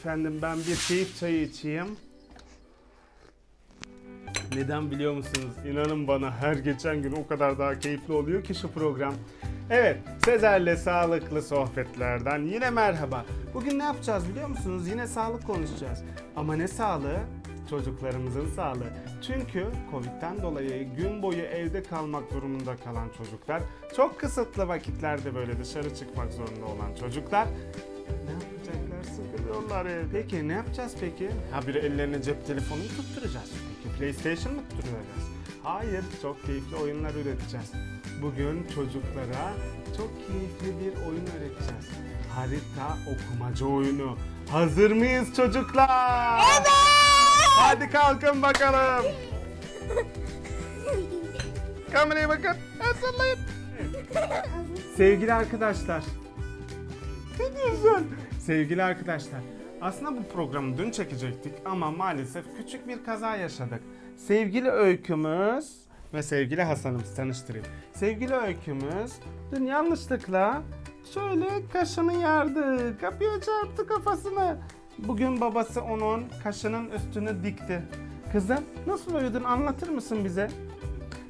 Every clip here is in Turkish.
Efendim ben bir keyif çayı içeyim. Neden biliyor musunuz? İnanın bana her geçen gün o kadar daha keyifli oluyor ki şu program. Evet, Sezer'le sağlıklı sohbetlerden yine merhaba. Bugün ne yapacağız biliyor musunuz? Yine sağlık konuşacağız. Ama ne sağlığı? Çocuklarımızın sağlığı. Çünkü Covid'den dolayı gün boyu evde kalmak durumunda kalan çocuklar, çok kısıtlı vakitlerde böyle dışarı çıkmak zorunda olan çocuklar ne ev. Peki ne yapacağız peki? Ha bir ellerine cep telefonu mu tutturacağız? Peki PlayStation mı tutturacağız? Hayır, çok keyifli oyunlar üreteceğiz. Bugün çocuklara çok keyifli bir oyun öğreteceğiz. Harita okumacı oyunu. Hazır mıyız çocuklar? Evet! Hadi kalkın bakalım. Kameraya bakın. El sallayın. Sevgili arkadaşlar, ne diyorsun? Sevgili arkadaşlar, aslında bu programı dün çekecektik ama maalesef küçük bir kaza yaşadık. Sevgili Öykümüz ve sevgili Hasan'ımız tanıştırayım. Sevgili Öykümüz dün yanlışlıkla şöyle kaşını yardı, kapıya çarptı kafasını. Bugün babası onun kaşının üstünü dikti. Kızım nasıl uyudun anlatır mısın bize?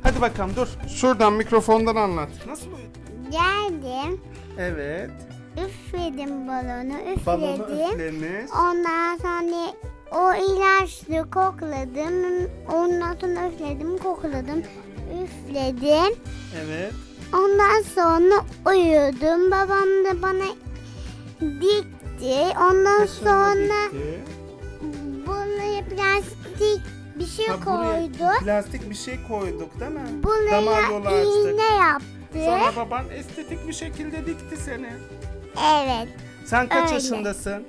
Hadi bakalım dur. Şuradan mikrofondan anlat. Nasıl uyudun? Geldim. Evet. Üfledim balonu, üfledim. Balonu üflemiş. Ondan sonra o ilaçlı kokladım. Ondan sonra üfledim, kokladım. Üfledim. Evet. Ondan sonra uyudum. Babam da bana dikti. Ondan Kaşını sonra dikti. buraya plastik bir şey Ha, buraya koydu. Plastik bir şey koyduk değil mi? Damar Buraya yolu açtık. iğne yaptı. Sonra baban estetik bir şekilde dikti seni. Evet. Sen kaç Öyle. yaşındasın?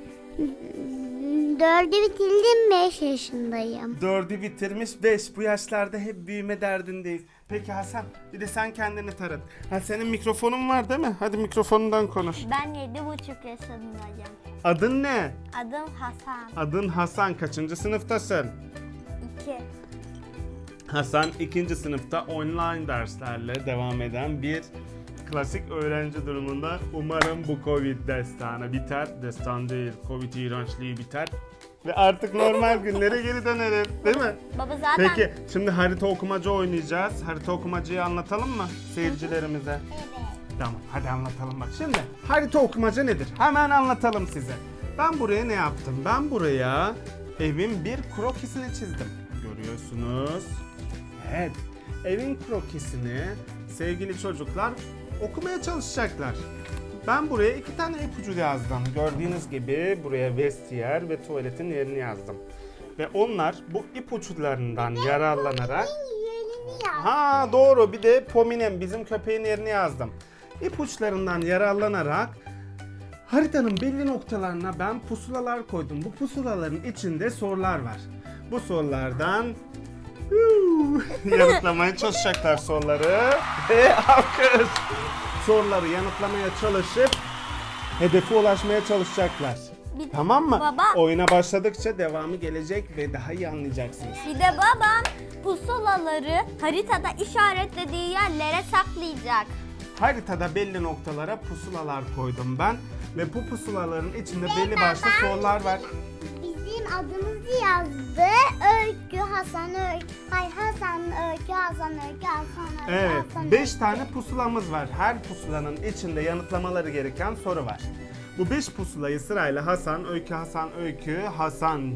Dördü bitirdim, beş yaşındayım. Dördü bitirmiş, beş. Bu yaşlarda hep büyüme derdindeyiz. Peki Hasan, bir de sen kendini tanıt. Ha senin mikrofonun var değil mi? Hadi mikrofonundan konuş. Ben yedi buçuk yaşındayım. Adın ne? Adım Hasan. Adın Hasan. Kaçıncı sınıftasın? İki. Hasan ikinci sınıfta online derslerle devam eden bir klasik öğrenci durumunda. Umarım bu Covid destanı biter. Destan değil, Covid iğrençliği biter. Ve artık normal günlere geri döneriz. Değil mi? Baba zaten... Peki şimdi harita okumacı oynayacağız. Harita okumacıyı anlatalım mı seyircilerimize? Evet. Tamam hadi anlatalım bak. Şimdi harita okumaca nedir? Hemen anlatalım size. Ben buraya ne yaptım? Ben buraya evin bir krokisini çizdim. Görüyorsunuz. Evet. Evin krokisini sevgili çocuklar okumaya çalışacaklar. Ben buraya iki tane ipucu yazdım. Gördüğünüz gibi buraya vestiyer ve tuvaletin yerini yazdım. Ve onlar bu ipuçlarından yararlanarak. Ha doğru bir de Pominem bizim köpeğin yerini yazdım. İpuçlarından yararlanarak haritanın belli noktalarına ben pusulalar koydum. Bu pusulaların içinde sorular var. Bu sorulardan yanıtlamaya çalışacaklar soruları. Ve alkış. Soruları yanıtlamaya çalışıp hedefe ulaşmaya çalışacaklar. Bir- Tamam mı? Baba. Oyuna başladıkça devamı gelecek ve daha iyi anlayacaksınız. Bir de babam pusulaları haritada işaretlediği yerlere saklayacak. Haritada belli noktalara pusulalar koydum ben ve bu pusulaların içinde belli başlı sorular var. Bizim adımızı yazdı. Öykü Hasan Öykü. Hayır Hasan Öykü Hasan Öykü Hasan Öykü Evet, Hasan 5 tane pusulamız var. Her pusulanın içinde yanıtlamaları gereken soru var. Bu 5 pusulayı sırayla Hasan, Öykü, Hasan, Öykü, Hasan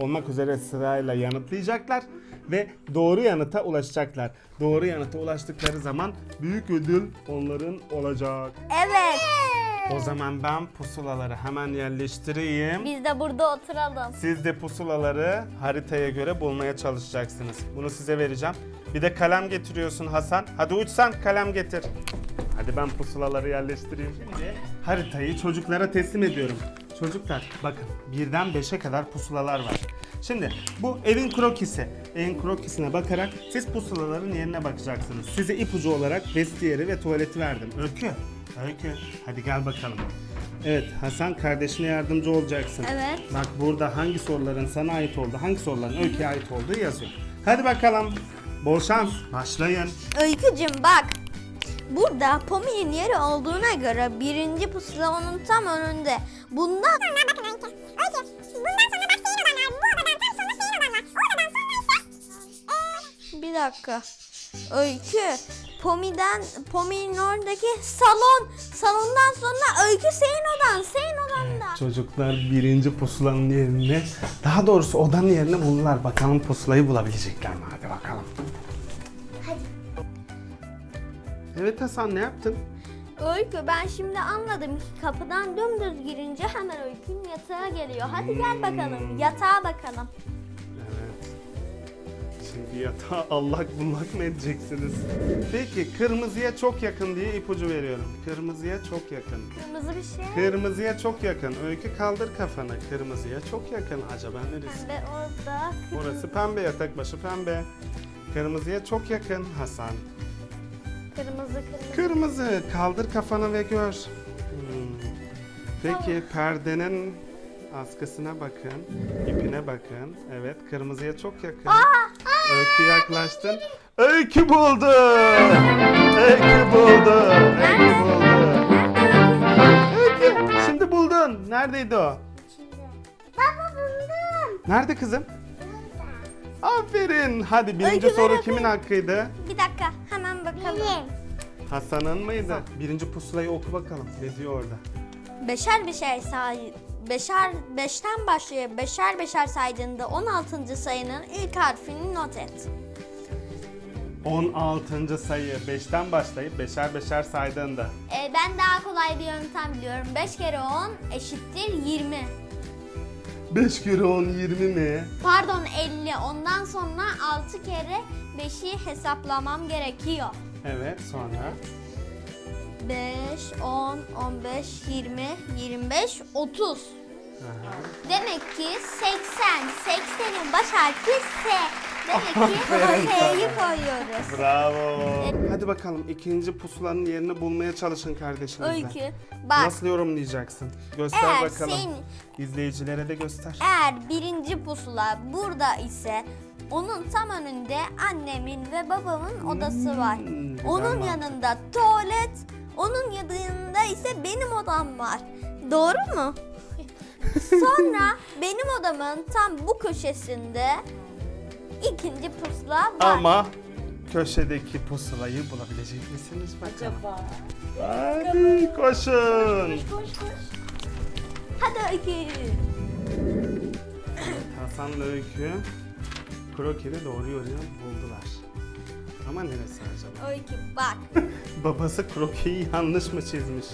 olmak üzere sırayla yanıtlayacaklar ve doğru yanıta ulaşacaklar. Doğru yanıta ulaştıkları zaman büyük ödül onların olacak. Evet. O zaman ben pusulaları hemen yerleştireyim. Biz de burada oturalım. Siz de pusulaları haritaya göre bulmaya çalışacaksınız. Bunu size vereceğim. Bir de kalem getiriyorsun Hasan. Hadi uçsan kalem getir. Hadi ben pusulaları yerleştireyim. Şimdi haritayı çocuklara teslim ediyorum. Çocuklar bakın birden beşe kadar pusulalar var. Şimdi bu evin krokisi. Evin krokisine bakarak siz pusulaların yerine bakacaksınız. Size ipucu olarak vestiyeri ve tuvaleti verdim. Öykü, Öykü hadi gel bakalım. Evet Hasan kardeşine yardımcı olacaksın. Evet. Bak burada hangi soruların sana ait olduğu, hangi soruların öyküye ait olduğu yazıyor. Hadi bakalım. Bol şans. Başlayın. Öykücüm bak. Burada Pomi'nin yeri olduğuna göre birinci pusula onun tam önünde. Bundan... Bir dakika. Öykü. Pomi'den, Pomi'nin oradaki salon. Salondan sonra Öykü senin odan. Senin odanda. Çocuklar birinci pusulanın yerini, daha doğrusu odanın yerini buldular. Bakalım pusulayı bulabilecekler mi? Hadi bakalım. Hadi. Evet Hasan ne yaptın? Öykü ben şimdi anladım ki kapıdan dümdüz girince hemen Öykü'nün yatağa geliyor. Hadi gel bakalım yatağa bakalım. Şimdi yatağa allak bullak mı edeceksiniz? Peki kırmızıya çok yakın diye ipucu veriyorum. Kırmızıya çok yakın. Kırmızı bir şey. Kırmızıya çok yakın. Öykü kaldır kafanı. Kırmızıya çok yakın. Acaba neresi? Pembe orada. Orası pembe yatak başı pembe. Kırmızıya çok yakın Hasan. Kırmızı kırmızı. Kırmızı. Kaldır kafanı ve gör. Hmm. Peki perdenin askısına bakın. ipine bakın. Evet kırmızıya çok yakın. Öykü yaklaştın. Öykü buldu. Öykü buldu. Öykü buldu. Öykü şimdi buldun. Neredeydi o? Baba buldum. Nerede kızım? Burada. Aferin. Hadi birinci Öykü, soru ver kimin hakkıydı? Bir dakika hemen bakalım. Benim. Hasan'ın mıydı? Birinci pusulayı oku bakalım. Ne diyor orada? Beşer beşer say beşer beşten başlıyor. Beşer beşer saydığında 16. sayının ilk harfini not et. 16. sayı 5'ten başlayıp beşer beşer saydığında. Ee, ben daha kolay bir yöntem biliyorum. 5 kere 10 eşittir 20. 5 kere 10 20 mi? Pardon 50. Ondan sonra 6 kere 5'i hesaplamam gerekiyor. Evet sonra. 5, 10, 15, 20, 25, 30. Aha. Demek ki 80. 80'in baş harfi S. Demek ki S'yi koyuyoruz. Bravo. Hadi bakalım ikinci pusulanın yerini bulmaya çalışın kardeşinizle. Öykü. Bak Nasıl yorumlayacaksın? Göster Eğer bakalım. sen- İzleyicilere de göster. eğer birinci pusula burada ise onun tam önünde annemin ve babamın odası var. Hmm, güzel Onun mantık. yanında tuvalet, onun yanında ise benim odam var. Doğru mu? Sonra benim odamın tam bu köşesinde ikinci pusula var. Ama köşedeki pusulayı bulabilecek misiniz bakalım? Acaba? Hadi koşun. Koş koş. Hadi Öykü. Hasan'la Öykü krokeri doğru yoruyor buldular. Ama neresi acaba? Öykü bak. Babası krokeyi yanlış mı çizmiş?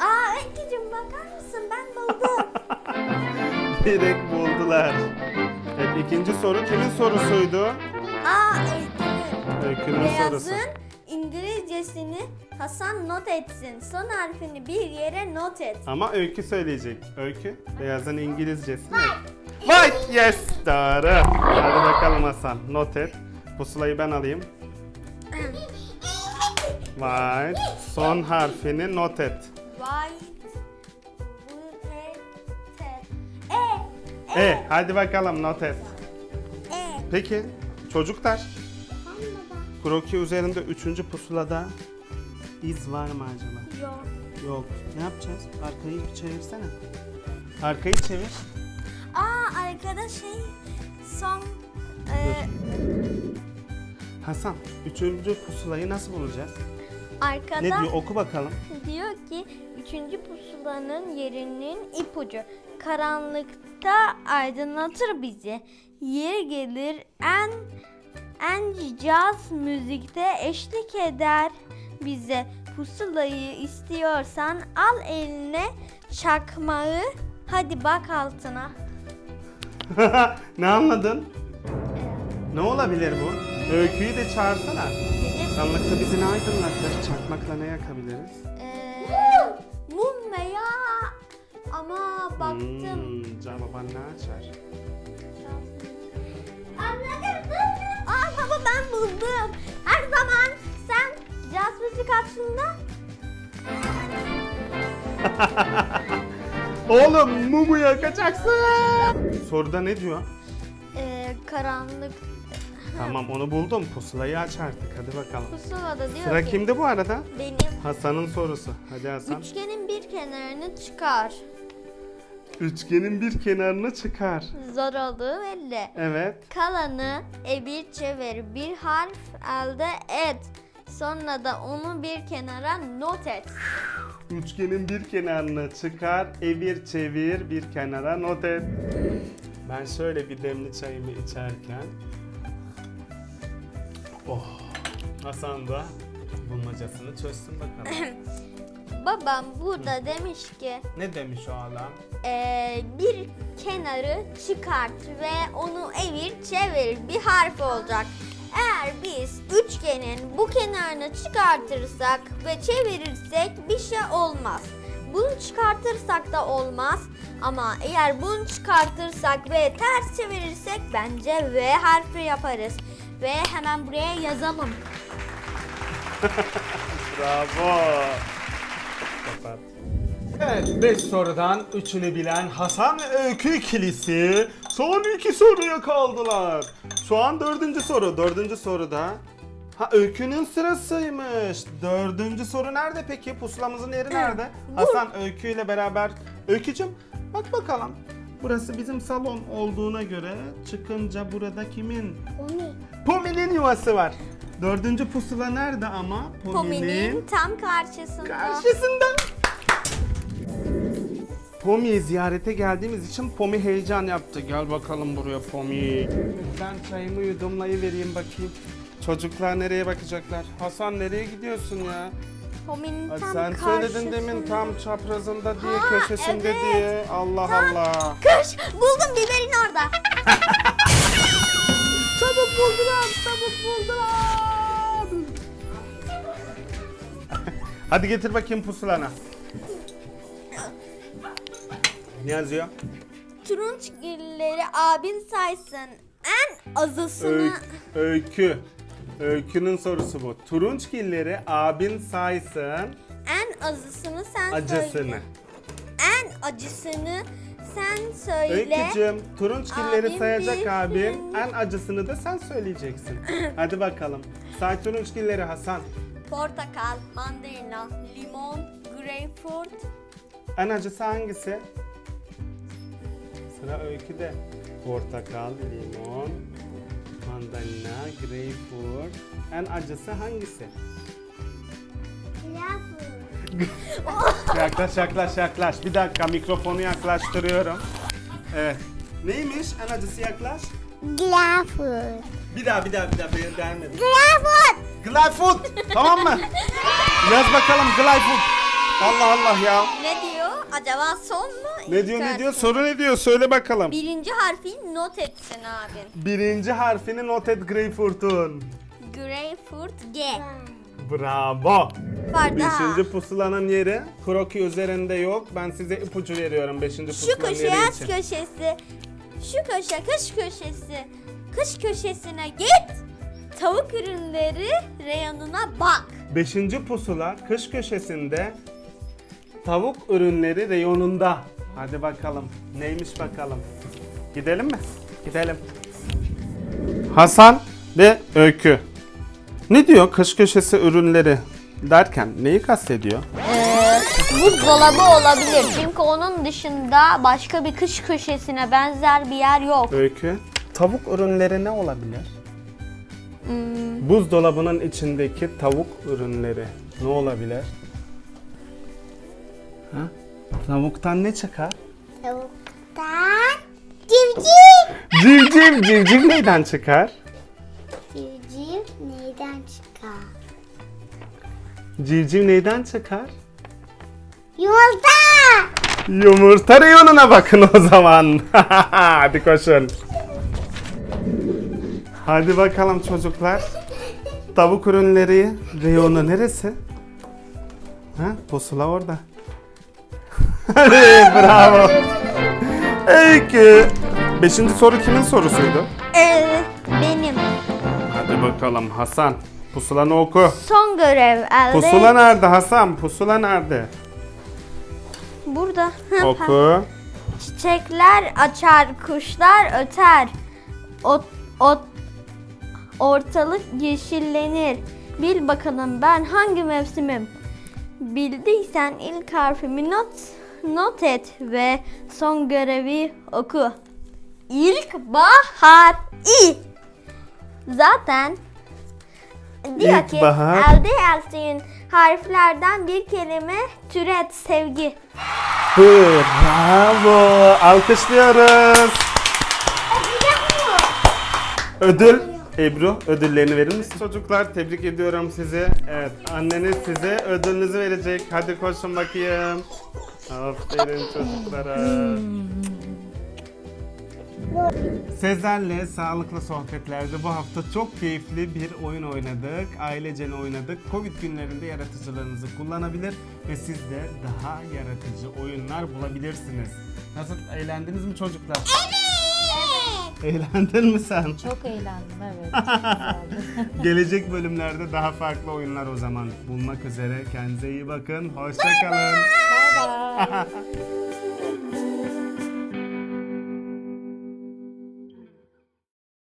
Aa Öykücüm bakar mısın ben buldum. Direkt buldular. Evet ikinci soru kimin sorusuydu? Aa Öykü'nün. Öykünün sorusu. Beyazın İngilizcesini Hasan not etsin. Son harfini bir yere not et. Ama Öykü söyleyecek. Öykü, beyazın İngilizcesi ne? White, yes, doğru. Hadi bakalım Hasan, not et. Pusulayı ben alayım. White, son harfini not et. White. E. E. E, hadi bakalım not et. E. Peki, çocuklar, kroki üzerinde üçüncü pusulada iz var mı acaba? Yok. Yok. Ne yapacağız? Arkayı bir çevirsene. Arkayı çevir. Aa arkada şey son e, Hasan, üçüncü pusulayı nasıl bulacağız? Arkada Ne diyor? Oku bakalım. diyor ki üçüncü pusulanın yerinin ipucu. Karanlıkta aydınlatır bizi. Yeri gelir en en caz müzikte eşlik eder bize. Pusulayı istiyorsan al eline çakmağı. Hadi bak altına. ne anladın? Ne olabilir bu? Öyküyü de çağırsana. Karanlıkta bizi ne aydınlatır? Çakmakla ne yakabiliriz? eee, mum veya ama baktım. Hmm, can baban ne açar? Anladım. Aa baba ben buldum. Her zaman sen caz müzik açtığında Oğlum mumu yakacaksın. Soruda ne diyor? eee, karanlık Tamam onu buldum. Pusulayı aç artık. Hadi bakalım. pusulada diyor Sıra ki kimde bu arada? benim Hasan'ın sorusu. Hadi Hasan. üçgenin bir kenarını çıkar. Üçgenin bir kenarını çıkar. Zor olduğu belli. Evet. Kalanı evir çevir bir harf elde et. Sonra da onu bir kenara not et. Üçgenin bir kenarını çıkar, evir çevir bir kenara not et. Ben şöyle bir demli çayımı içerken Oh Hasan da bulmacasını çözsün bakalım. Babam burada demiş ki ne demiş o adam? eee, bir kenarı çıkart ve onu evir çevir bir harf olacak. Eğer biz üçgenin bu kenarını çıkartırsak ve çevirirsek bir şey olmaz. Bunu çıkartırsak da olmaz ama eğer bunu çıkartırsak ve ters çevirirsek bence V harfi yaparız. Ve hemen buraya yazalım. Bravo. Kapat. Evet 5 sorudan 3'ünü bilen Hasan ve Öykü ikilisi son iki soruya kaldılar. Şu an dördüncü soru. Dördüncü soruda Ha Öykü'nün sırasıymış. Dördüncü soru nerede peki? Pusulamızın yeri nerede? Hasan Öykü ile beraber. Öykücüm bak bakalım. Burası bizim salon olduğuna göre çıkınca burada kimin? Onu. Pomi'nin yuvası var. Dördüncü pusula nerede ama? Pomi'nin tam karşısında. karşısında. Pomi'yi ziyarete geldiğimiz için Pomi heyecan yaptı. Gel bakalım buraya Pomi. Ben çayımı yudumlayıvereyim bakayım. Çocuklar nereye bakacaklar? Hasan nereye gidiyorsun ya? Pomi'nin Hadi tam sen karşısında. söyledin demin tam çaprazında diye, Ha, köşesinde evet. diye. Allah Allah. Kış buldum biberin orada. Çabuk buldular, çabuk buldular. Hadi getir bakayım pusulana. Ne yazıyor? Turunçgilleri abin saysın. En azısını Öykü. Öykü. Öykünün sorusu bu. Turunçgilleri abin saysın en azısını sen acısını. söyle. En acısını sen söyle. Öykücüm turunçgilleri Abim sayacak bir- abin en acısını da sen söyleyeceksin. Hadi bakalım. Say turunçgilleri Hasan. Portakal, mandalina, limon, greyfurt. En acısı hangisi? Sıra öyküde. Portakal, limon, mandalina, greyfurt. En acısı hangisi? Yaklaş yaklaş yaklaş. Bir dakika mikrofonu yaklaştırıyorum. Evet. Neymiş? En acısı yaklaş. Lafı. Bir daha bir daha bir daha ben beğenmedim. Lafı. Glyfoot. tamam mı? Yaz bakalım Glyfoot. Allah Allah ya. Ne diyor? Acaba son mu? Ne diyor ne diyor? Soru ne diyor? Söyle bakalım. Birinci harfi not etsin abin. Birinci harfini not et Greyfurt'un. Greyfurt G. Bravo. Var daha. Beşinci pusulanın yeri kroki üzerinde yok. Ben size ipucu veriyorum beşinci Şu pusulanın köşe yeri yaz için. köşesi. Şu köşe kış köşesi. Kış köşesine git. Tavuk ürünleri reyonuna bak. Beşinci pusula kış köşesinde tavuk ürünleri reyonunda. Hadi bakalım. Neymiş bakalım. Gidelim mi? Gidelim. Hasan ve Öykü. Ne diyor kış köşesi ürünleri derken neyi kastediyor? Ee, buzdolabı olabilir. Çünkü onun dışında başka bir kış köşesine benzer bir yer yok. Öykü. Tavuk ürünleri ne olabilir? Hmm, Buzdolabının içindeki tavuk ürünleri ne olabilir? Ha? Tavuktan ne çıkar? Tavuktan civciv. Civciv, civciv neyden çıkar? Civciv neyden çıkar? Civciv neyden çıkar? Yumurta. Yumurta reyonuna bakın o zaman. Hadi koşun. Hadi bakalım çocuklar. Tavuk ürünleri reyonu neresi? Ha, pusula orada. Bravo. Öykü. Beşinci soru kimin sorusuydu? Benim Hadi bakalım Hasan. Pusulanı oku. son görev elde. Pusula nerede Hasan? Pusula nerede? Burada. Oku. Çiçekler açar, kuşlar öter. Ot, ot, ortalık yeşillenir. Bil bakalım ben hangi mevsimim? Bildiysen ilk harfimi not not et ve son görevi oku. İlkbahar. İ. Zaten diyor ki İlkbahar. elde ettiğin harflerden bir kelime türet sevgi. Bravo. Alkışlıyoruz. Ödül Ebru ödüllerini verir misin? Çocuklar tebrik ediyorum sizi. Evet anneniz size ödülünüzü verecek. Hadi koşun bakayım. Aferin çocuklara. Sezer'le sağlıklı sohbetlerde bu hafta çok keyifli bir oyun oynadık. Ailecen oynadık. Covid günlerinde yaratıcılığınızı kullanabilir ve siz de daha yaratıcı oyunlar bulabilirsiniz. Nasıl eğlendiniz mi çocuklar? Evet. Eğlendin mi sen? Çok eğlendim evet. Çok. Gelecek bölümlerde daha farklı oyunlar o zaman bulmak üzere. Kendinize iyi bakın. Hoşça kalın. Bye bye.